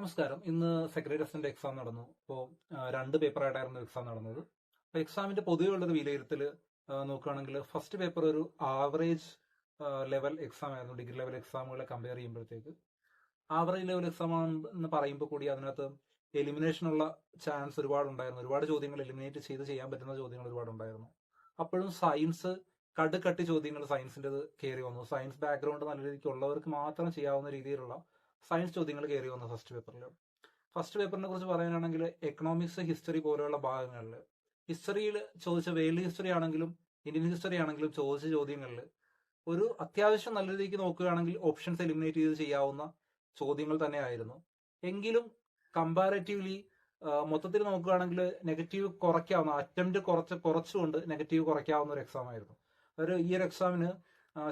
നമസ്കാരം. ഇന്ന് secretary assistant exam നടന്നു. ഇപ്പോൾ രണ്ട് പേപ്പർ ആയിട്ടായിരുന്നു എക്സാം നടന്നത്. അപ്പോൾ എക്സാമിന്റെ പൊതുവെയുള്ളൊരു വിലയിരുത്തൽ നോക്കുകയാണെങ്കിൽ ഫസ്റ്റ് പേപ്പർ ഒരു ആവറേജ് ലെവൽ എക്സാം ആയിരുന്നു. ഡിഗ്രി ലെവൽ എക്സാമുകളെ കമ്പയർ ചെയ്യുമ്പോഴത്തേക്ക്. ആവറേജ് ലെവൽ എക്സാം എന്ന് പറയുമ്പോൾ കൂടി അതിനകത്ത് എലിമിനേഷനുള്ള ചാൻസ് ഒരുപാട് ഉണ്ടായിരുന്നു. ഒരുപാട് ചോദ്യങ്ങൾ എലിമിനേറ്റ് ചെയ്ത് ചെയ്യാൻ പറ്റുന്ന ചോദ്യങ്ങൾ ഒരുപാട് ഉണ്ടായിരുന്നു. അപ്പോഴും സയൻസ് കടുക്കട്ടി ചോദ്യങ്ങൾ സയൻസിന്റെത് കയറി വന്നു. സയൻസ് ബാക്ക്ഗ്രൗണ്ട് നല്ല രീതിക്ക് ഉള്ളവർക്ക് മാത്രം ചെയ്യാവുന്ന രീതിയിലുള്ള സയൻസ് ചോദ്യങ്ങൾ കയറി വന്ന ഫസ്റ്റ് പേപ്പറിൽ ഫസ്റ്റ് പേപ്പറിനെ കുറിച്ച് പറയാനാണെങ്കിൽ എക്കണോമിക്സ് ഹിസ്റ്ററി പോലെയുള്ള ഭാഗങ്ങളിൽ. ഹിസ്റ്ററിയിൽ ചോദിച്ച വേൾഡ് ഹിസ്റ്ററി ആണെങ്കിലും ഇന്ത്യൻ ഹിസ്റ്ററി ആണെങ്കിലും ചോദിച്ച ചോദ്യങ്ങളിൽ ഒരു അത്യാവശ്യം നല്ല രീതിക്ക് നോക്കുകയാണെങ്കിൽ ഓപ്ഷൻസ് എലിമിനേറ്റ് ചെയ്ത് ചെയ്യാവുന്ന ചോദ്യങ്ങൾ തന്നെയായിരുന്നു. എങ്കിലും കമ്പാരറ്റീവ്ലി മൊത്തത്തിൽ നോക്കുകയാണെങ്കിൽ നെഗറ്റീവ് കുറയ്ക്കാവുന്ന അറ്റംപ്റ്റ് കുറച്ച് കുറച്ചുകൊണ്ട് നെഗറ്റീവ് കുറയ്ക്കാവുന്ന ഒരു എക്സാം ആയിരുന്നു. ഒരു ഈ ഒരു എക്സാമിന്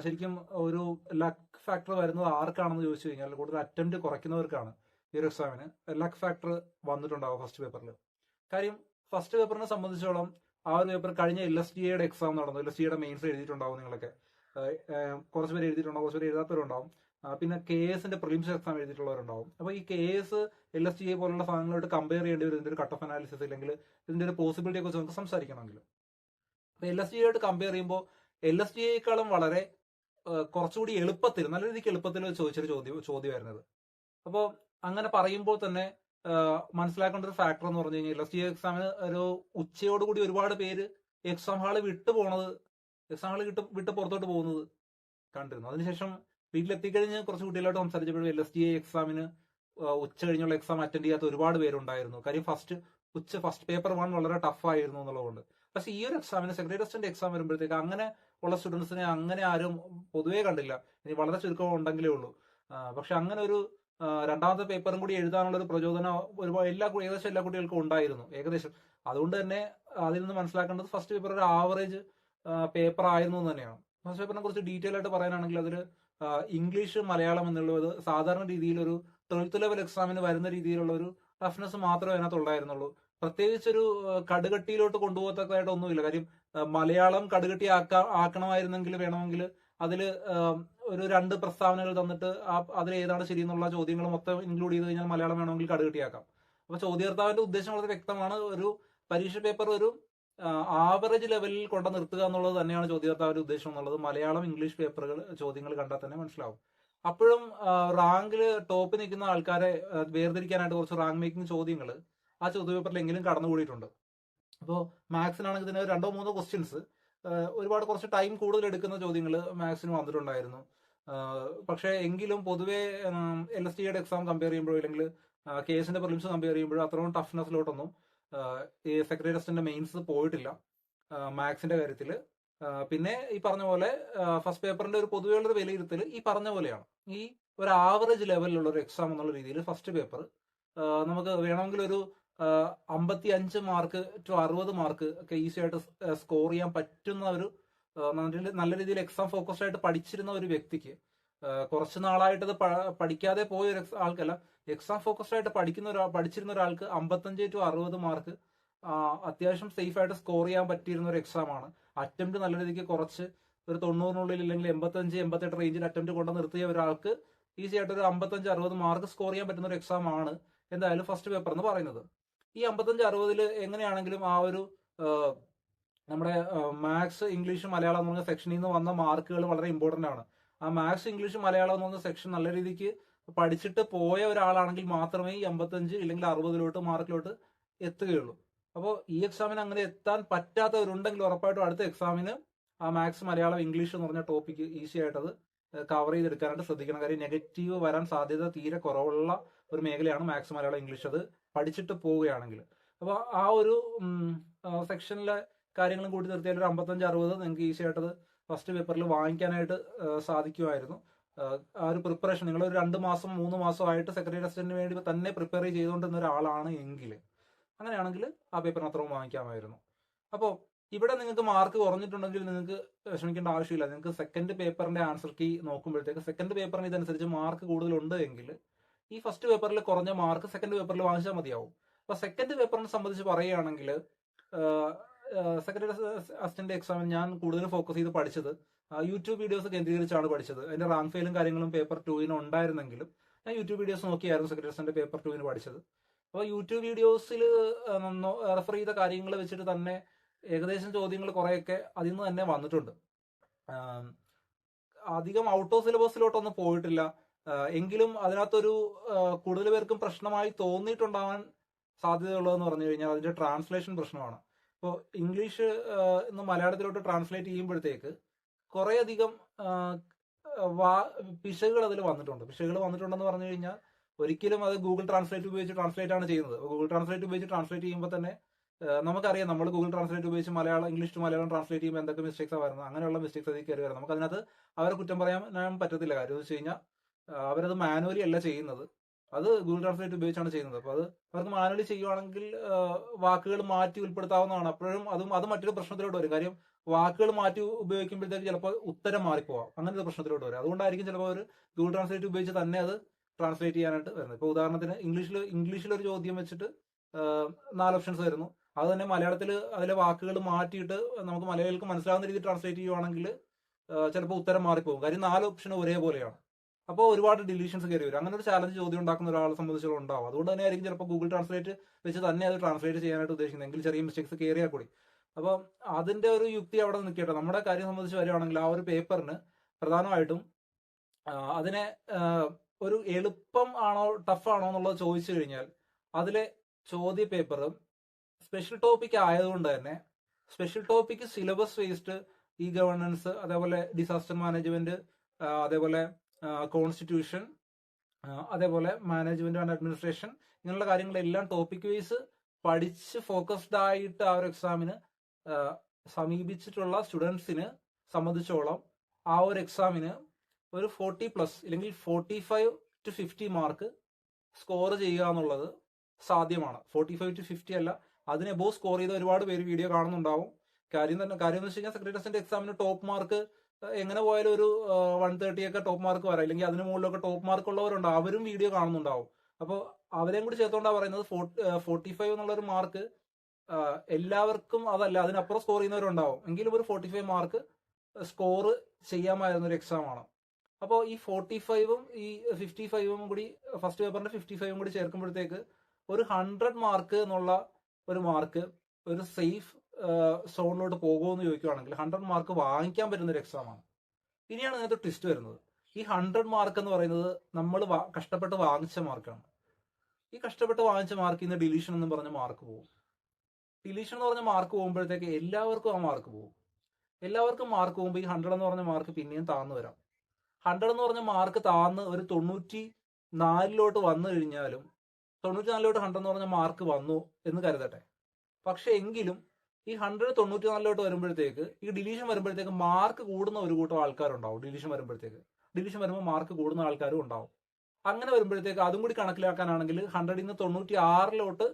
ശരിക്കും ഒരു ലക്ക് ഫാക്ടർ വരുന്നത് ആർക്കാണെന്ന് ചോദിച്ചു കഴിഞ്ഞാൽ കൂടുതൽ അറ്റംപ്റ്റ് കുറയ്ക്കുന്നവർക്കാണ് ഈ ഒരു എക്സാമിന് ലക്ക് ഫാക്ടർ വന്നിട്ടുണ്ടാവും ഫസ്റ്റ് പേപ്പറിൽ കാര്യം ഫസ്റ്റ് പേപ്പറിനെ സംബന്ധിച്ചോളം ആ ഒരു പേപ്പർ കഴിഞ്ഞ എൽ എസ് ഡി എയുടെ എക്സാം നടന്നു. എൽ എസ് ഡിയുടെ മെയിൻസ് എഴുതിയിട്ടുണ്ടാവും നിങ്ങളൊക്കെ. കുറച്ച് പേര് എഴുതിയിട്ടുണ്ടാവും കുറച്ച് പേര് എഴുതാത്തവരുണ്ടാവും. പിന്നെ കെ എസിന്റെ പ്രിലിംസ് എക്സാം എഴുതിയിട്ടുള്ളവരുണ്ടാവും. അപ്പോൾ ഈ K S L S T A പോലുള്ള സാധനങ്ങളായിട്ട് കമ്പയർ ചെയ്യേണ്ടി വരും. ഇതിന്റെ ഒരു കട്ട് ഓഫ് അനാലിസിസ് അല്ലെങ്കിൽ ഇതിന്റെ ഒരു പോസിബിലിറ്റിയെ കുറിച്ച് നമുക്ക് സംസാരിക്കണമെങ്കിൽ. അപ്പോൾ എൽ എസ് ടി ആയിട്ട് കമ്പയർ ചെയ്യുമ്പോൾ എൽ എസ് ടി എക്കാളും വളരെ കുറച്ചുകൂടി എളുപ്പത്തിൽ നല്ല രീതിക്ക് എളുപ്പത്തിൽ ചോദിച്ചൊരു ചോദ്യം ചോദ്യമായിരുന്നത്. അപ്പോൾ അങ്ങനെ പറയുമ്പോൾ തന്നെ മനസ്സിലാക്കേണ്ട ഒരു ഫാക്ടർ എന്ന് പറഞ്ഞു കഴിഞ്ഞാൽ എസ് ടി എക്സാമിന് ഒരു ഉച്ചയോടുകൂടി ഒരുപാട് പേര് എക്സാം ഹാൾ വിട്ടു പോണത് എക്സാം ഹാൾ വിട്ട് വിട്ട് പുറത്തോട്ട് പോകുന്നത് കണ്ടിരുന്നു. അതിനുശേഷം വീട്ടിലെത്തിക്കഴിഞ്ഞ് കുറച്ച് കുട്ടികളായിട്ട് സംസാരിച്ചപ്പോഴും എൽ എസ് ടി എക്സാമിന് ഉച്ച കഴിഞ്ഞുള്ള എക്സാം അറ്റൻഡ് ചെയ്യാത്ത ഒരുപാട് പേരുണ്ടായിരുന്നു. കാര്യം ഫസ്റ്റ് ഉച്ച ഫസ്റ്റ് പേപ്പർ വൺ വളരെ ടഫായിരുന്നു എന്നുള്ളതുകൊണ്ട് പക്ഷേ ഈ ഒരു എക്സാമിന് സെക്രട്ടറി അസിസ്റ്റന്റ് എക്സാം വരുമ്പോഴത്തേക്ക് അങ്ങനെ ഉള്ള സ്റ്റുഡൻസിനെ അങ്ങനെ ആരും പൊതുവേ കണ്ടില്ല. ഇനി വളരെ ചുരുക്കം ഉണ്ടെങ്കിലേ ഉള്ളൂ. പക്ഷെ അങ്ങനെ ഒരു രണ്ടാമത്തെ പേപ്പറും കൂടി എഴുതാനുള്ള ഒരു പ്രചോദനം ഒരുപാട് എല്ലാ ഏകദേശം എല്ലാ കുട്ടികൾക്കും ഉണ്ടായിരുന്നു ഏകദേശം. അതുകൊണ്ട് തന്നെ അതിൽ നിന്ന് മനസ്സിലാക്കേണ്ടത് ഫസ്റ്റ് പേപ്പർ ഒരു ആവറേജ് പേപ്പർ ആയിരുന്നു തന്നെയാണ്. ഫസ്റ്റ് പേപ്പറിനെ കുറിച്ച് ഡീറ്റെയിൽ ആയിട്ട് പറയാനാണെങ്കിൽ അതിൽ ഇംഗ്ലീഷ് മലയാളം എന്നുള്ളത് സാധാരണ രീതിയിൽ ഒരു ട്വൽത്ത് ലെവൽ എക്സാമിന് വരുന്ന രീതിയിലുള്ള ഒരു ടഫ്നെസ് മാത്രമേ അതിനകത്ത് ഉണ്ടായിരുന്നുള്ളൂ പ്രത്യേകിച്ചൊരു കടുകട്ടിയിലോട്ട് കൊണ്ടുപോകത്തക്കതായിട്ട് ഒന്നുമില്ല കാര്യം മലയാളം കടുകട്ടി ആക്കാ ആക്കണമായിരുന്നെങ്കിൽ വേണമെങ്കിൽ അതിൽ ഒരു രണ്ട് പ്രസ്താവനകൾ തന്നിട്ട് ആ അതിൽ ഏതാണ് ശരി എന്നുള്ള ചോദ്യങ്ങൾ മൊത്തം ഇൻക്ലൂഡ് ചെയ്ത് കഴിഞ്ഞാൽ മലയാളം വേണമെങ്കിൽ കടുകട്ടിയാക്കാം. അപ്പൊ ചോദ്യകർത്താവിന്റെ ഉദ്ദേശം വളരെ വ്യക്തമാണ്. ഒരു പരീക്ഷ പേപ്പർ ഒരു ആവറേജ് ലെവലിൽ കൊണ്ട നിർത്തുക എന്നുള്ളത് തന്നെയാണ് ചോദ്യകർത്താവിന്റെ ഉദ്ദേശം എന്നുള്ളത്. മലയാളം ഇംഗ്ലീഷ് പേപ്പറുകൾ ചോദ്യങ്ങൾ കണ്ടാൽ തന്നെ മനസ്സിലാവും. അപ്പോഴും റാങ്കിൽ ടോപ്പ് നിൽക്കുന്ന ആൾക്കാരെ വേർതിരിക്കാനായിട്ട് കുറച്ച് റാങ്ക് മേക്കിംഗ് ചോദ്യങ്ങൾ ആ ചോദ്യപേപ്പറിൽ എങ്കിലും കടന്നുകൂടിയിട്ടുണ്ട്. അപ്പോൾ മാത്സിനാണെങ്കിൽ ഇതിന് രണ്ടോ മൂന്നോ ക്വസ്റ്റ്യൻസ് ഒരുപാട് കുറച്ച് ടൈം കൂടുതൽ എടുക്കുന്ന ചോദ്യങ്ങൾ മാത്സിന് വന്നിട്ടുണ്ടായിരുന്നു. പക്ഷേ എങ്കിലും പൊതുവെ എൽ എസ് ടിയുടെ എക്സാം കമ്പയർ ചെയ്യുമ്പോഴോ അല്ലെങ്കിൽ കെ എസിന്റെ പ്രിലിംസ് കമ്പയർ ചെയ്യുമ്പോഴോ അത്രയും ടഫ്നെസ്സിലോട്ടൊന്നും ഈ സെക്രട്ടറി ടെസ്റ്റിന്റെ മെയിൻസ് പോയിട്ടില്ല മാത്സിന്റെ കാര്യത്തിൽ പിന്നെ ഈ പറഞ്ഞ പോലെ ഫസ്റ്റ് പേപ്പറിന്റെ ഒരു പൊതുവെയുള്ളൊരു വിലയിരുത്തൽ ഈ പറഞ്ഞ പോലെയാണ്. ഈ ഒരു ആവറേജ് ലെവലിലുള്ള ഒരു എക്സാം എന്നുള്ള രീതിയിൽ ഫസ്റ്റ് പേപ്പർ നമുക്ക് വേണമെങ്കിൽ ഒരു അമ്പത്തി അഞ്ച് മാർക്ക് ടു അറുപത് മാർക്ക് ഒക്കെ ഈസി ആയിട്ട് സ്കോർ ചെയ്യാൻ പറ്റുന്ന ഒരു നല്ല രീതിയിൽ എക്സാം ഫോക്കസ്ഡ് ആയിട്ട് പഠിച്ചിരുന്ന ഒരു വ്യക്തിക്ക് കുറച്ച് നാളായിട്ട് പഠിക്കാതെ പോയ ഒരു ആൾക്കല്ല എക്സാം ഫോക്കസ്ഡ് ആയിട്ട് പഠിക്കുന്ന ഒരാൾ പഠിച്ചിരുന്ന ഒരാൾക്ക് അമ്പത്തഞ്ച് ടു അറുപത് മാർക്ക് അത്യാവശ്യം സേഫ് ആയിട്ട് സ്കോർ ചെയ്യാൻ പറ്റിയിരുന്ന ഒരു എക്സാം ആണ്. അറ്റംപ്റ്റ് നല്ല രീതിക്ക് കുറച്ച് ഒരു തൊണ്ണൂറിനുള്ളിൽ അല്ലെങ്കിൽ എൺപത്തഞ്ച് എൺപത്തെട്ട് റേഞ്ചിൽ അറ്റംപ്റ്റ് കൊണ്ട് നിർത്തിയ ഒരാൾക്ക് ഈസി ആയിട്ട് ഒരു അമ്പത്തഞ്ച് അറുപത് മാർക്ക് സ്കോർ ചെയ്യാൻ പറ്റുന്ന ഒരു എക്സാം ആണ്. എന്തായാലും ഫസ്റ്റ് പേപ്പർ എന്ന് പറയുന്നത്. ഈ അമ്പത്തഞ്ച് അറുപതിൽ എങ്ങനെയാണെങ്കിലും ആ ഒരു നമ്മുടെ മാത്സ് ഇംഗ്ലീഷ് മലയാളം എന്ന് പറഞ്ഞ സെക്ഷനിൽ നിന്ന് വന്ന മാർക്കുകൾ വളരെ ഇമ്പോർട്ടന്റ് ആണ്. ആ മാത്സ് ഇംഗ്ലീഷ് മലയാളം എന്ന് പറഞ്ഞ സെക്ഷൻ നല്ല രീതിക്ക് പഠിച്ചിട്ട് പോയ ഒരാളാണെങ്കിൽ മാത്രമേ ഈ അമ്പത്തഞ്ച് ഇല്ലെങ്കിൽ അറുപതിലോട്ട് മാർക്കിലോട്ട് എത്തുകയുള്ളൂ. അപ്പോൾ ഈ എക്സാമിന് അങ്ങനെ എത്താൻ പറ്റാത്തവരുണ്ടെങ്കിൽ ഉറപ്പായിട്ടും അടുത്ത എക്സാമിന് ആ മാത്സ് മലയാളം ഇംഗ്ലീഷ് എന്ന് പറഞ്ഞ ടോപ്പിക്ക് ഈസി ആയിട്ട് അത് കവർ ചെയ്തെടുക്കാനായിട്ട് ശ്രദ്ധിക്കണം. കാര്യം നെഗറ്റീവ് വരാൻ സാധ്യത തീരെ കുറവുള്ള ഒരു മേഖലയാണ് മാത്സ് മലയാളം ഇംഗ്ലീഷ്. അത് പഠിച്ചിട്ട് പോവുകയാണെങ്കിൽ. അപ്പോൾ ആ ഒരു സെക്ഷനിലെ കാര്യങ്ങളും കൂട്ടി നിർത്തിയാൽ ഒരു അമ്പത്തഞ്ച് അറുപത് നിങ്ങൾക്ക് ഈസി ആയിട്ടത് ഫസ്റ്റ് പേപ്പറിൽ വാങ്ങിക്കാനായിട്ട് സാധിക്കുമായിരുന്നു. ആ ഒരു പ്രിപ്പറേഷൻ നിങ്ങൾ ഒരു രണ്ട് മാസം മൂന്ന് മാസം ആയിട്ട് സെക്രട്ടറി അസിസ്റ്റന്റിന് വേണ്ടി തന്നെ പ്രിപ്പയർ ചെയ്തുകൊണ്ടിരുന്ന ഒരാളാണ് എങ്കിൽ അങ്ങനെയാണെങ്കിൽ ആ പേപ്പർ അത്രയും വാങ്ങിക്കാമായിരുന്നു. അപ്പോൾ ഇവിടെ നിങ്ങൾക്ക് മാർക്ക് കുറഞ്ഞിട്ടുണ്ടെങ്കിൽ നിങ്ങൾക്ക് വിഷമിക്കേണ്ട ആവശ്യമില്ല. നിങ്ങൾക്ക് സെക്കൻഡ് പേപ്പറിന്റെ ആൻസർ കീ നോക്കുമ്പോഴത്തേക്ക് സെക്കൻഡ് പേപ്പറിന് ഇതനുസരിച്ച് മാർക്ക് കൂടുതലുണ്ട് എങ്കിൽ ഈ ഫസ്റ്റ് പേപ്പറിൽ കുറഞ്ഞ മാർക്ക് സെക്കൻഡ് പേപ്പറിൽ വാങ്ങിച്ചാൽ മതിയാവും. അപ്പൊ സെക്കൻഡ് പേപ്പറിനെ സംബന്ധിച്ച് പറയുകയാണെങ്കിൽ സെക്കൻഡ് അസിസ്റ്റന്റ് എക്സാമിന് ഞാൻ കൂടുതൽ ഫോക്കസ് ചെയ്ത് പഠിച്ചത് യൂട്യൂബ് വീഡിയോസ് കേന്ദ്രീകരിച്ചാണ് പഠിച്ചത്. അതിന്റെ റാങ്ക് ഫെയിലും കാര്യങ്ങളും പേപ്പർ ടൂവിന് ഉണ്ടായിരുന്നെങ്കിലും ഞാൻ യൂട്യൂബ് വീഡിയോസ് നോക്കിയായിരുന്നു സെക്രട്ടറിസിന്റെ പേപ്പർ ടുവിന് പഠിച്ചത്. അപ്പോൾ യൂട്യൂബ് വീഡിയോസിൽ റെഫർ ചെയ്ത കാര്യങ്ങൾ വെച്ചിട്ട് തന്നെ ഏകദേശം ചോദ്യങ്ങൾ കുറേയൊക്കെ അതിൽ നിന്ന് തന്നെ വന്നിട്ടുണ്ട്. അധികം ഔട്ട് ഓഫ് സിലബസിലോട്ടൊന്നും പോയിട്ടില്ല. എങ്കിലും അതിനകത്തൊരു കൂടുതൽ പേർക്കും പ്രശ്നമായി തോന്നിയിട്ടുണ്ടാവാൻ സാധ്യതയുള്ളതെന്ന് പറഞ്ഞു കഴിഞ്ഞാൽ അതിന്റെ ട്രാൻസ്ലേഷൻ പ്രശ്നമാണ്. ഇപ്പോൾ ഇംഗ്ലീഷ് ഇന്ന് മലയാളത്തിലോട്ട് ട്രാൻസ്ലേറ്റ് ചെയ്യുമ്പോഴത്തേക്ക് കുറേയധികം പിശകുകൾ അതിൽ വന്നിട്ടുണ്ട്. പിശകുകൾ വന്നിട്ടുണ്ടെന്ന് പറഞ്ഞു കഴിഞ്ഞാൽ ഒരിക്കലും അത് ഗൂഗിൾ ട്രാൻസ്ലേറ്റ് ഉപയോഗിച്ച് ട്രാൻസ്ലേറ്റ് ആണ് ചെയ്യുന്നത്. ഗൂഗിൾ ട്രാൻസ്ലേറ്റ് ഉപയോഗിച്ച് ട്രാൻസ്ലേറ്റ് ചെയ്യുമ്പോൾ തന്നെ നമുക്കറിയാം നമ്മൾ ഗൂഗിൾ ട്രാൻസ്ലേറ്റ് ഉപയോഗിച്ച് Malayalam English to Malayalam translate ചെയ്യുമ്പോൾ എന്തൊക്കെ മിസ്റ്റേക്സ് ആണ് വരുന്നത്. അങ്ങനെയുള്ള മിസ്റ്റേക്സ് അതിൽ കയറി വരുന്നത് നമുക്ക് അതിനകത്ത് അവരെ കുറ്റം പറയാൻ പറ്റത്തില്ല. കാര്യം എന്ന് വെച്ച് കഴിഞ്ഞാൽ അവരത് മാനുവലി അല്ല ചെയ്യുന്നത്. അത് ഗൂഗിൾ ട്രാൻസ്ലേറ്റ് ഉപയോഗിച്ചാണ് ചെയ്യുന്നത്. അപ്പൊ അത് അവർക്ക് മാനുവലി ചെയ്യുവാണെങ്കിൽ വാക്കുകൾ മാറ്റി ഉൾപ്പെടുത്താവുന്നതാണ്. അപ്പോഴും അതും അത് മറ്റൊരു പ്രശ്നത്തിലോട്ട് വരും. കാര്യം വാക്കുകൾ മാറ്റി ഉപയോഗിക്കുമ്പോഴത്തേക്ക് ചിലപ്പോൾ ഉത്തരം മാറിപ്പോവാം. ഒരു പ്രശ്നത്തിലോട്ട് വരും. അതുകൊണ്ടായിരിക്കും ചിലപ്പോൾ അവർ ഗൂഗിൾ ട്രാൻസ്ലേറ്റ് ഉപയോഗിച്ച് തന്നെ അത് ട്രാൻസ്ലേറ്റ് ചെയ്യാനായിട്ട് വരുന്നത്. ഇപ്പോൾ ഉദാഹരണത്തിന് ഇംഗ്ലീഷിൽ ഇംഗ്ലീഷിൽ ഒരു ചോദ്യം വെച്ചിട്ട് നാല് ഓപ്ഷൻസ് വരുന്നു. അത് തന്നെ മലയാളത്തിൽ അതിലെ വാക്കുകൾ മാറ്റിയിട്ട് നമുക്ക് മലയാളികൾക്ക് മനസ്സിലാവുന്ന രീതിയിൽ ട്രാൻസ്ലേറ്റ് ചെയ്യുവാണെങ്കിൽ ചിലപ്പോൾ ഉത്തരം മാറിപ്പോകും. കാര്യം നാല് ഓപ്ഷൻ ഒരേപോലെയാണ്. അപ്പോൾ ഒരുപാട് ഡിലീഷൻസ് കയറി വരും അങ്ങനെ ഒരു ചാലഞ്ച് ചോദ്യം ഉണ്ടാക്കുന്ന ഒരാളെ സംബന്ധിച്ചോളം ഉണ്ടാവും. അതുകൊണ്ട് തന്നെ ആയിരിക്കും ചിലപ്പോൾ ഗൂഗിൾ ട്രാൻസ്ലേറ്റ് വെച്ച് തന്നെ അത് ട്രാൻസ്ലേറ്റ് ചെയ്യാനായിട്ട് ഉദ്ദേശിക്കുന്നത്. എങ്കിൽ ചെറിയ മിസ്റ്റേക്സ് കയറിയാൽ കൂടി. അപ്പോൾ അതിന്റെ ഒരു യുക്തി അവിടെ നിൽക്കട്ടെ. നമ്മുടെ കാര്യം സംബന്ധിച്ച് വരികയാണെങ്കിൽ ആ ഒരു പേപ്പറിന് പ്രധാനമായിട്ടും അതിനെ ഒരു എളുപ്പം ആണോ ടഫ് ആണോ എന്നുള്ളത് ചോദിച്ചു കഴിഞ്ഞാൽ അതിലെ ചോദ്യ പേപ്പറും സ്പെഷ്യൽ ടോപ്പിക് ആയതുകൊണ്ട് തന്നെ സ്പെഷ്യൽ ടോപ്പിക് സിലബസ് വേസ്ഡ് ഈ ഗവർണൻസ് അതേപോലെ ഡിസാസ്റ്റർ മാനേജ്മെന്റ് അതേപോലെ കോൺസ്റ്റിറ്റ്യൂഷൻ അതേപോലെ മാനേജ്മെന്റ് ആൻഡ് അഡ്മിനിസ്ട്രേഷൻ ഇങ്ങനെയുള്ള കാര്യങ്ങളെല്ലാം ടോപ്പിക് വൈസ് പഠിച്ച് ഫോക്കസ്ഡ് ആയിട്ട് ആ ഒരു എക്സാമിന് സമീപിച്ചിട്ടുള്ള സ്റ്റുഡൻസിന് സംബന്ധിച്ചോളം ആ ഒരു എക്സാമിന് ഒരു ഫോർട്ടി പ്ലസ് അല്ലെങ്കിൽ forty five to fifty mark score ചെയ്യുക എന്നുള്ളത് സാധ്യമാണ്. ഫോർട്ടി ഫൈവ് ടു ഫിഫ്റ്റി അല്ല അതിന് ബോ സ്കോർ ചെയ്ത ഒരുപാട് പേര് വീഡിയോ കാണുന്നുണ്ടാവും. കാര്യം തന്നെ കാര്യം എന്ന് വെച്ച് കഴിഞ്ഞാൽ സെക്രട്ടറിസിന്റെ എക്സാമിന് ടോപ്പ് മാർക്ക് എങ്ങനെ പോയാലും ഒരു വൺ തേർട്ടി ഒക്കെ ടോപ്പ് മാർക്ക് വരാം. അല്ലെങ്കിൽ അതിന് മുകളിലൊക്കെ ടോപ്പ് മാർക്ക് ഉള്ളവരുണ്ട്. അവരും വീഡിയോ കാണുന്നുണ്ടാവും. അപ്പോൾ അവരെയും കൂടി ചേർത്തോണ്ടാ പറയുന്നത് ഫോർട്ടി ഫൈവ് എന്നുള്ള ഒരു മാർക്ക് എല്ലാവർക്കും അതല്ല അതിനപ്പുറം സ്കോർ ചെയ്യുന്നവരുണ്ടാവും. എങ്കിലും ഒരു ഫോർട്ടി ഫൈവ് മാർക്ക് സ്കോർ ചെയ്യാമായിരുന്ന ഒരു എക്സാം ആണ്. അപ്പോൾ ഈ ഫോർട്ടി ഫൈവും ഈ ഫിഫ്റ്റി ഫൈവും കൂടി ഫസ്റ്റ് പേപ്പറിന്റെ ഫിഫ്റ്റി ഫൈവും കൂടി ചേർക്കുമ്പോഴത്തേക്ക് ഒരു ഹൺഡ്രഡ് മാർക്ക് എന്നുള്ള ഒരു മാർക്ക് ഒരു സേഫ് സോണിലോട്ട് പോകുമെന്ന് ചോദിക്കുകയാണെങ്കിൽ ഹൺഡ്രഡ് മാർക്ക് വാങ്ങിക്കാൻ പറ്റുന്ന ഒരു എക്സാമാണ് ഇനിയാണ് ഇതിനകത്ത് ട്വിസ്റ്റ് വരുന്നത്. ഈ ഹൺഡ്രഡ് മാർക്ക് എന്ന് പറയുന്നത് നമ്മൾ കഷ്ടപ്പെട്ട് വാങ്ങിച്ച മാർക്കാണ് ഈ കഷ്ടപ്പെട്ട് വാങ്ങിച്ച മാർക്ക് ഇന്ന് ഡിലീഷൻ എന്ന് പറഞ്ഞ മാർക്ക് പോകും ഡിലീഷൻ എന്ന് പറഞ്ഞ മാർക്ക് പോകുമ്പോഴത്തേക്ക് എല്ലാവർക്കും ആ മാർക്ക് പോകും എല്ലാവർക്കും മാർക്ക് പോകുമ്പോൾ ഈ ഹൺഡ്രഡ് എന്ന് പറഞ്ഞ മാർക്ക് പിന്നെയും താന്നു വരാം. ഹൺഡ്രഡ് എന്ന് പറഞ്ഞ മാർക്ക് താന്ന് ഒരു തൊണ്ണൂറ്റി നാലിലോട്ട് വന്നു കഴിഞ്ഞാലും തൊണ്ണൂറ്റി നാലിലോട്ട് ഹൺഡ്രഡ് എന്ന് പറഞ്ഞ മാർക്ക് വന്നു എന്ന് കരുതട്ടെ. പക്ഷെ എങ്കിലും ഈ ഹൺഡ്രഡ് തൊണ്ണൂറ്റി നാലിലോട്ട് വരുമ്പോഴത്തേക്ക് ഈ ഡിലീഷൻ വരുമ്പോഴത്തേക്ക് മാർക്ക് കൂടുന്ന ഒരു കൂട്ടം ആൾക്കാരുണ്ടാവും. ഡിലീഷൻ വരുമ്പോഴത്തേക്ക്. ഡിലീഷൻ വരുമ്പോൾ മാർക്ക് കൂടുന്ന ആൾക്കാരും ഉണ്ടാവും. അങ്ങനെ വരുമ്പോഴത്തേക്ക് അതും കൂടി കണക്കിലാക്കാനാണെങ്കിൽ ഹൺഡ്രഡിൽ നിന്ന് തൊണ്ണൂറ്റി ആറിലോട്ട്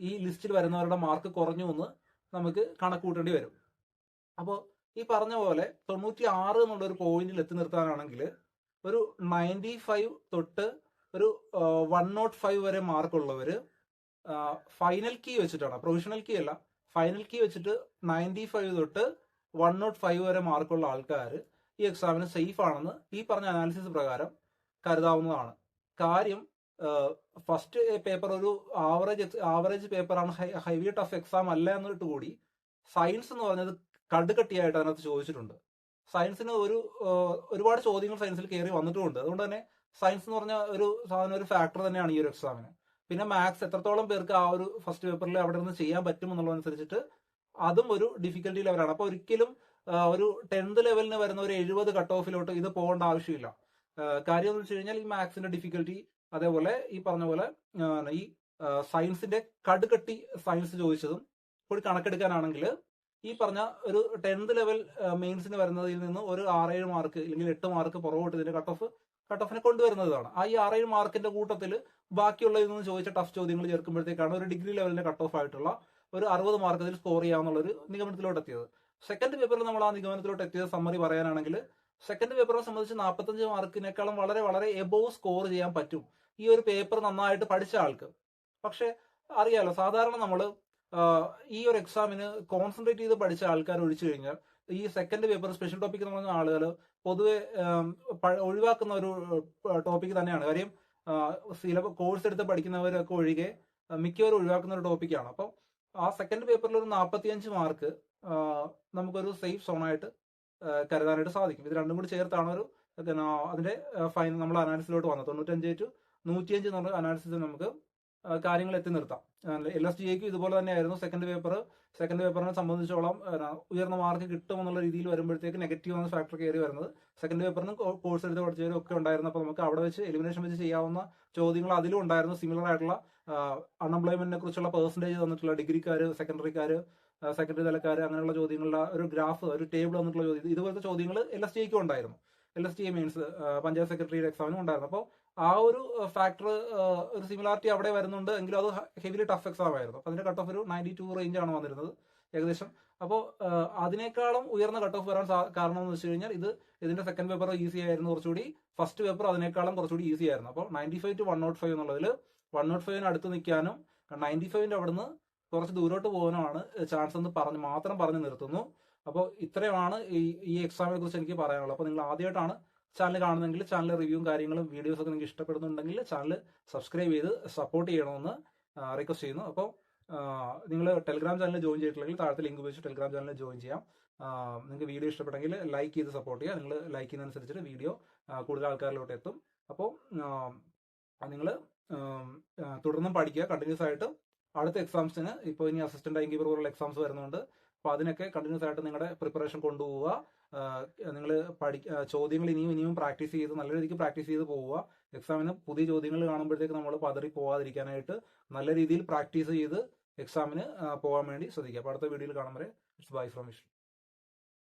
ഈ ലിസ്റ്റിൽ വരുന്നവരുടെ മാർക്ക് കുറഞ്ഞു എന്ന് നമുക്ക് കണക്ക് കൂട്ടേണ്ടി വരും. അപ്പോൾ ഈ പറഞ്ഞ പോലെ തൊണ്ണൂറ്റി ആറ് എന്നുള്ള ഒരു പോയിന്റിൽ എത്തി നിർത്താനാണെങ്കിൽ ഒരു നയന്റി ഫൈവ് തൊട്ട് ഒരു വൺ നോട്ട് ഫൈവ് വരെ മാർക്കുള്ളവർ ഫൈനൽ കീ വെച്ചിട്ടാണ്. പ്രൊവിഷണൽ കീ അല്ല. ഫൈനൽ കീ വെച്ചിട്ട് നയന്റി ഫൈവ് തൊട്ട് വൺ നോട്ട് ഫൈവ് വരെ മാർക്കുള്ള ആൾക്കാർ ഈ എക്സാമിന് സേഫ് ആണെന്ന് ഈ പറഞ്ഞ അനാലിസിസ് പ്രകാരം കരുതാവുന്നതാണ്. കാര്യം ഫസ്റ്റ് പേപ്പർ ഒരു ആവറേജ് ആവറേജ് പേപ്പറാണ് ഹൈവി ടഫ് എക്സാം അല്ല എന്നിട്ട് കൂടി സയൻസ് എന്ന് പറഞ്ഞത് കടുകട്ടിയായിട്ട് അതിനകത്ത് ചോദിച്ചിട്ടുണ്ട്. സയൻസിന് ഒരു ഒരുപാട് ചോദ്യങ്ങൾ സയൻസിൽ കയറി വന്നിട്ടുമുണ്ട്. അതുകൊണ്ട് തന്നെ സയൻസ് എന്ന് പറഞ്ഞ ഒരു സാധനം ഒരു ഫാക്ടർ തന്നെയാണ് ഈ ഒരു എക്സാമിന് പിന്നെ മാത്സ് എത്രത്തോളം പേർക്ക് ആ ഒരു ഫസ്റ്റ് പേപ്പറിൽ അവിടെ നിന്ന് ചെയ്യാൻ പറ്റും എന്നുള്ളതനുസരിച്ചിട്ട് അതും ഒരു ഡിഫിക്കൽട്ടി ലെവലാണ് അപ്പൊ ഒരിക്കലും ഒരു ടെൻത്ത് ലെവലിന് വരുന്ന ഒരു എഴുപത് കട്ട് ഓഫിലോട്ട് ഇത് പോകേണ്ട ആവശ്യമില്ല. കാര്യം എന്ന് വെച്ച് കഴിഞ്ഞാൽ ഈ മാത്സിന്റെ ഡിഫിക്കൽട്ടി അതേപോലെ ഈ പറഞ്ഞ പോലെ ഈ സയൻസിന്റെ കടുകട്ടി സയൻസ് ചോദിച്ചതും കൂടി കണക്കെടുക്കാനാണെങ്കിൽ ഈ പറഞ്ഞ ഒരു ടെൻത്ത് ലെവൽ മെയിൻസിന് വരുന്നതിൽ നിന്ന് ഒരു ആറേഴ് മാർക്ക് അല്ലെങ്കിൽ എട്ട് മാർക്ക് പുറകോട്ട് ഇതിന്റെ കട്ട് ഓഫ് കട്ട് ഓഫിനെ കൊണ്ടുവരുന്നതാണ്. ആ ഈ ആറേഴ് മാർക്കിന്റെ കൂട്ടത്തിൽ ബാക്കിയുള്ള ഇതൊന്നും ചോദിച്ച ടഫ് ചോദ്യങ്ങൾ ചേർക്കുമ്പോഴത്തേക്കാണ് ഒരു ഡിഗ്രി ലെവലിന്റെ കട്ട് ഓഫ് ആയിട്ടുള്ള ഒരു അറുപത് മാർക്ക് ഇതിൽ സ്കോർ ചെയ്യാന്നുള്ള ഒരു നിഗമനത്തിലോട്ട് എത്തിയത്. സെക്കൻഡ് പേപ്പറിൽ നമ്മൾ ആ നിഗമനത്തിലോട്ട് എത്തിയത് സമ്മറി പറയാനാണെങ്കിൽ സെക്കൻഡ് പേപ്പറിനെ സംബന്ധിച്ച് നാൽപ്പത്തഞ്ച് മാർക്കിനേക്കാളും വളരെ വളരെ എബോവ് സ്കോർ ചെയ്യാൻ പറ്റും ഈ ഒരു പേപ്പർ നന്നായിട്ട് പഠിച്ച ആൾക്ക്. പക്ഷെ അറിയാലോ സാധാരണ നമ്മൾ ഈ ഒരു എക്സാമിന് കോൺസെൻട്രേറ്റ് ചെയ്ത് പഠിച്ച ആൾക്കാർ ഒഴിച്ചു കഴിഞ്ഞാൽ ഈ സെക്കൻഡ് പേപ്പർ സ്പെഷ്യൽ ടോപ്പിക് എന്ന് പറഞ്ഞ ആളുകൾ പൊതുവെ ഒഴിവാക്കുന്ന ഒരു ടോപ്പിക് തന്നെയാണ്. കാര്യം സിലബസ് കോഴ്സ് എടുത്ത് പഠിക്കുന്നവരൊക്കെ ഒഴികെ മിക്കവരും ഒഴിവാക്കുന്ന ഒരു ടോപ്പിക്കാണ് അപ്പം ആ സെക്കൻഡ് പേപ്പറിൽ ഒരു നാൽപ്പത്തിയഞ്ച് മാർക്ക് നമുക്കൊരു സേഫ് സോണായിട്ട് കരുതാനായിട്ട് സാധിക്കും. ഇത് രണ്ടും കൂടി ചേർത്താണ് ഒരു അതിന്റെ ഫൈനൽ നമ്മൾ അനാലിസിലോട്ട് വന്നത്. തൊണ്ണൂറ്റഞ്ച് ടു നൂറ്റിയഞ്ച് എന്ന് പറഞ്ഞ അനാലിസിസ് നമുക്ക് കാര്യങ്ങൾ എത്തി നിർത്താം. എൽ എസ് ഡി എക്കും ഇതുപോലെ തന്നെയായിരുന്നു സെക്കൻഡ് പേപ്പർ സെക്കൻഡ് പേപ്പറിനെ സംബന്ധിച്ചോളം ഉയർന്ന മാർക്ക് കിട്ടുമെന്നുള്ള രീതിയിൽ വരുമ്പോഴത്തേക്ക് നെഗറ്റീവ് ആണ് ഫാക്ടർ കയറി വരുന്നത്. സെക്കൻഡ് പേപ്പറിനും കോഴ്സ് എടുത്ത് പഠിച്ചവരും ഒക്കെ ഉണ്ടായിരുന്നു. അപ്പോൾ നമുക്ക് അവിടെ വെച്ച് എലിമിനേഷൻ വെച്ച് ചെയ്യാവുന്ന ചോദ്യങ്ങൾ അതിലും ഉണ്ടായിരുന്നു. സിമിലർ ആയിട്ടുള്ള അൺഎംപ്ലോയ്മെന്റിനെ കുറിച്ചുള്ള പെർസെന്റേജ് തന്നിട്ടുള്ള ഡിഗ്രിക്കാർ സെക്കൻഡറിക്കാർ സെക്കൻഡറി തലക്കാർ അങ്ങനെയുള്ള ചോദ്യങ്ങളുടെ ഒരു ഗ്രാഫ് ഒരു ടേബിൾ തന്നിട്ടുള്ള ചോദ്യം. ഇതുപോലത്തെ ചോദ്യങ്ങൾ എൽ എസ് ഡി ഐക്കും ഉണ്ടായിരുന്നു. L S T A means panchayat സെക്രട്ടറിയുടെ എക്സാമിനും ഉണ്ടായിരുന്നു. അപ്പോൾ ആ ഒരു ഫാക്ടർ ഒരു സിമിലാരിറ്റി അവിടെ വരുന്നുണ്ട്. എങ്കിലും അത് ഹെവിലി ടഫ് എക്സാം ആയിരുന്നു. അതിന്റെ കട്ട് ഓഫ് ഒരു നയന്റി ടു റേഞ്ച് ആണ് വന്നിരുന്നത് ഏകദേശം. അപ്പോൾ അതിനേക്കാളും ഉയർന്ന കട്ട് ഓഫ് വരാൻ കാരണം എന്ന് വെച്ച് കഴിഞ്ഞാൽ ഇത് ഇതിന്റെ സെക്കൻഡ് പേപ്പർ ഈസി ആയിരുന്നു കുറച്ചുകൂടി. ഫസ്റ്റ് പേപ്പർ അതിനേക്കാളും കുറച്ചുകൂടി ഈസി ആയിരുന്നു. അപ്പോൾ ninety five to one nought five എന്നുള്ളതിൽ വൺ നോട്ട് ഫൈവിന് അടുത്ത് നിൽക്കാനും നയന്റി ഫൈവിന്റെ അവിടുന്ന് കുറച്ച് ദൂരോട്ട് പോകാനുമാണ് ചാൻസ് എന്ന് പറഞ്ഞ് മാത്രം പറഞ്ഞ് നിർത്തുന്നു. അപ്പോൾ ഇത്രയുമാണ് ഈ ഈ എക്സാമിനെ കുറിച്ച് എനിക്ക് പറയാനുള്ളത്. അപ്പോൾ നിങ്ങൾ ആദ്യമായിട്ടാണ് ചാനൽ കാണുന്നെങ്കിൽ ചാനൽ റിവ്യൂവും കാര്യങ്ങളും വീഡിയോസ് ഒക്കെ നിങ്ങൾക്ക് ഇഷ്ടപ്പെടുന്നുണ്ടെങ്കിൽ ചാനൽ സബ്സ്ക്രൈബ് ചെയ്ത് സപ്പോർട്ട് ചെയ്യണമെന്ന് റിക്വസ്റ്റ് ചെയ്യുന്നു. അപ്പോൾ നിങ്ങൾ ടെലിഗ്രാം ചാനൽ ജോയിൻ ചെയ്തിട്ടില്ലെങ്കിൽ താഴത്തെ ലിങ്ക് ഉപയോഗിച്ച് ടെലിഗ്രാം ചാനൽ ജോയിൻ ചെയ്യാം. നിങ്ങൾക്ക് വീഡിയോ ഇഷ്ടപ്പെട്ടെങ്കിൽ ലൈക്ക് ചെയ്ത് സപ്പോർട്ട് ചെയ്യുക. നിങ്ങൾ ലൈക്ക് ചെയ്യുന്നതനുസരിച്ചിട്ട് വീഡിയോ കൂടുതൽ ആൾക്കാരിലോട്ട് എത്തും. അപ്പോൾ നിങ്ങൾ തുടർന്നും പഠിക്കുക. കണ്ടിന്യൂസ് ആയിട്ട് അടുത്ത എക്സാംസിന് ഇപ്പോൾ ഇനി അസിസ്റ്റന്റ് ഐ പോലുള്ള എക്സാംസ് വരുന്നുണ്ട് അപ്പോൾ അതിനൊക്കെ കണ്ടിന്യൂസ് ആയിട്ട് നിങ്ങളുടെ പ്രിപ്പറേഷൻ കൊണ്ടുപോവുക. നിങ്ങൾ പഠി ചോദ്യങ്ങൾ ഇനിയും ഇനിയും പ്രാക്ടീസ് ചെയ്ത് നല്ല രീതിക്ക് പ്രാക്ടീസ് ചെയ്ത് പോവുക. എക്സാമിന് പുതിയ ചോദ്യങ്ങൾ കാണുമ്പോഴത്തേക്ക് നമ്മൾ പതറി പോവാതിരിക്കാനായിട്ട് നല്ല രീതിയിൽ പ്രാക്ടീസ് ചെയ്ത് എക്സാമിന് പോകാൻ വേണ്ടി ശ്രദ്ധിക്കുക. അപ്പോൾ അടുത്ത വീഡിയോയിൽ കാണും വരെ. It's bye from Vishnu.